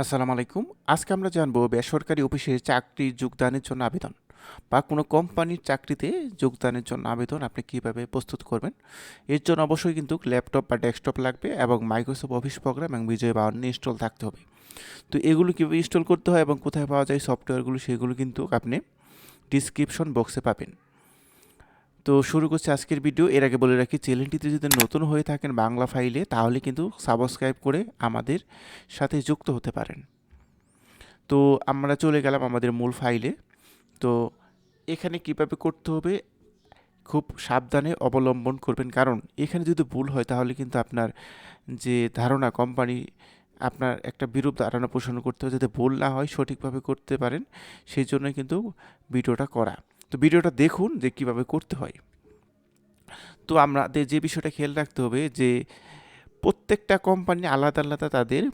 আসসালামু আলাইকুম। আজকে আমরা জানব বেসরকারি অফিসে চাকরি যোগদানের জন্য আবেদন বা কোনো কোম্পানির চাকরিতে যোগদানের জন্য আবেদন আপনি কীভাবে প্রস্তুত করবেন। এর জন্য অবশ্যই কিন্তু ল্যাপটপ বা ডেস্কটপ লাগবে এবং মাইক্রোসফট অফিস প্রোগ্রাম এবং বিজয় বাউন্ন ইনস্টল থাকতে হবে। তো এগুলো কীভাবে ইনস্টল করতে হয় এবং কোথায় পাওয়া যায় সফটওয়্যারগুলো সেগুলো কিন্তু আপনি ডিসক্রিপশন বক্সে পাবেন। তো শুরু করছি আজকের ভিডিও এর আগে বলে রাখি, চ্যানেলটিতে যদি নতুন হয়ে থাকেন বাংলা ফাইলে, তাহলে কিন্তু সাবস্ক্রাইব করে আমাদের সাথে যুক্ত হতে পারেন। তো আমরা চলে গেলাম আমাদের মূল ফাইলে। তো এখানে কীভাবে করতে হবে, খুব সাবধানে অবলম্বন করবেন। কারণ এখানে যদি ভুল হয়, তাহলে কিন্তু আপনার যে ধারণা কোম্পানি আপনার একটা বিরূপ ধারণা পোষণ করতে হবে। যাতে ভুল না হয়, সঠিকভাবে করতে পারেন, সেই জন্য কিন্তু ভিডিওটা করা। তো ভিডিওটা দেখুন যে কীভাবে করতে হয়। তো আমাদের যে বিষয়টা খেয়াল রাখতে হবে যে প্রত্যেকটা কোম্পানি আলাদা আলাদা তাদের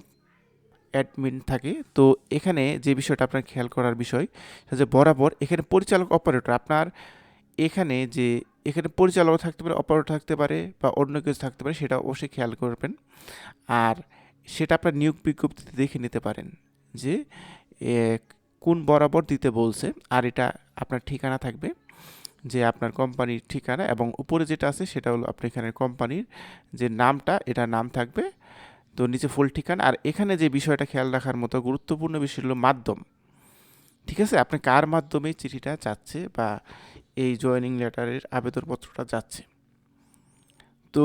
অ্যাডমিন থাকে। তো এখানে যে বিষয়টা আপনার খেয়াল করার বিষয় যে বরাবর এখানে পরিচালক অপারেটর আপনার এখানে যে এখানে পরিচালক থাকতে পারে অপারেটর থাকতে পারে বা অন্য কিছু থাকতে পারে সেটা অবশ্যই খেয়াল করবেন। আর সেটা আপনার নিয়োগ বিজ্ঞপ্তিতে দেখে নিতে পারেন যে কোন বরাবর দিতে বলছে। আর এটা আপনার ঠিকানা থাকবে, যে আপনার কোম্পানির ঠিকানা এবং উপরে যেটা আছে সেটা হলো আপনার এখানে কোম্পানির যে নামটা, এটা নাম থাকবে। তো নিচে ফুল ঠিকানা। আর এখানে যে বিষয়টা খেয়াল রাখার মতো গুরুত্বপূর্ণ বিষয় হলো মাধ্যম। ঠিক আছে? আপনি কার মাধ্যমে চিঠিটা যাচ্ছে বা এই জয়েনিং লেটারের আবেদনপত্রটা যাচ্ছে? তো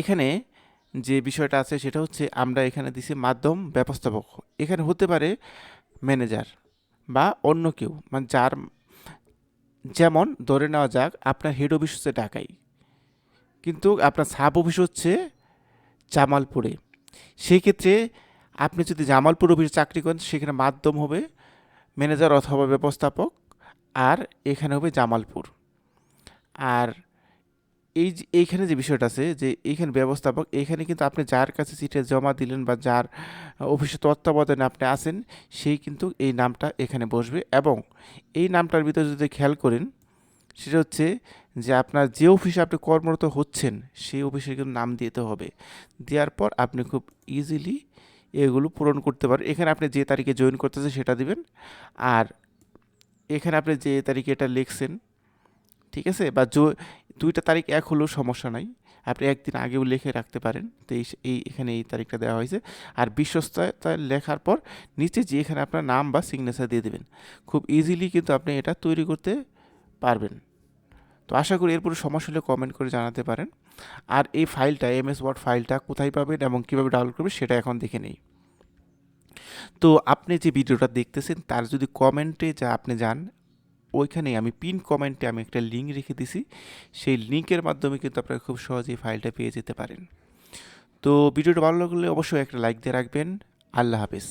এখানে যে বিষয়টা আছে সেটা হচ্ছে, আমরা এখানে দিছি মাধ্যম ব্যবস্থাপক। এখানে হতে পারে ম্যানেজার বা অন্য কেউ মানে যার যেমন ধরে নেওয়া যাক, আপনার হেড অফিস হচ্ছে ঢাকায় কিন্তু আপনার সাব অফিস হচ্ছে জামালপুরে। সেই ক্ষেত্রে আপনি যদি জামালপুর অফিসে চাকরি করেন, সেখানে মাধ্যম হবে ম্যানেজার অথবা ব্যবস্থাপক, আর এখানে হবে জামালপুর। আর এই যে, এইখানে যে বিষয়টা আছে যে, এইখানে ব্যবস্থাপক, এইখানে কিন্তু আপনি যার কাছে চিঠি জমা দিলেন বা যার অফিসে তত্ত্বাবধানে আপনি আছেন, সেই কিন্তু এই নামটা এখানে বসবে এবং এই নামটার ভিতরে যদি খেয়াল করেন, সেটা হচ্ছে যে আপনার যে অফিসে আপনি কর্মরত হচ্ছেন, সেই অফিসে কিন্তু নাম দিতে হবে। দেওয়ার পর আপনি খুব ইজিলি এগুলো পূরণ করতে পারেন। এখানে আপনি যে তারিখে জয়েন করতেছেন সেটা দিবেন। আর এখানে আপনি যে তারিখে এটা লিখছেন ঠিক আছে? বা দুইটা তারিখ এক হলেও সমস্যা নাই। আপনি একদিন আগেও লিখে রাখতে পারেন। তো এই এই এখানে এই তারিখটা দেওয়া হয়েছে। আর বিশ্বস্ততা লেখার পর নিচে যে এখানে আপনার নাম বা সিগনেচার দিয়ে দেবেন। খুব ইজিলি কিন্তু আপনি এটা তৈরি করতে পারবেন। তো আশা করি এরপরে সমস্যা হলে কমেন্ট করে জানাতে পারেন। আর এই ফাইলটা এম এস ওয়ার্ড ফাইলটা কোথায় পাবেন এবং কীভাবে ডাউনলোড করবেন সেটা এখন দেখে নেই। তো আপনি যে ভিডিওটা দেখতেছেন, তার যদি কমেন্টে যা আপনি যান ওইখানে আমি পিন কমেন্টে আমি একটা লিঙ্ক রেখে দিছি। সেই লিঙ্কের মাধ্যমে কিন্তু আপনারা খুব সহজেই ফাইলটা পেয়ে যেতে পারেন। তো ভিডিওটা ভালো লাগলে অবশ্যই একটা লাইক দিয়ে রাখবেন। আল্লাহ হাফেজ।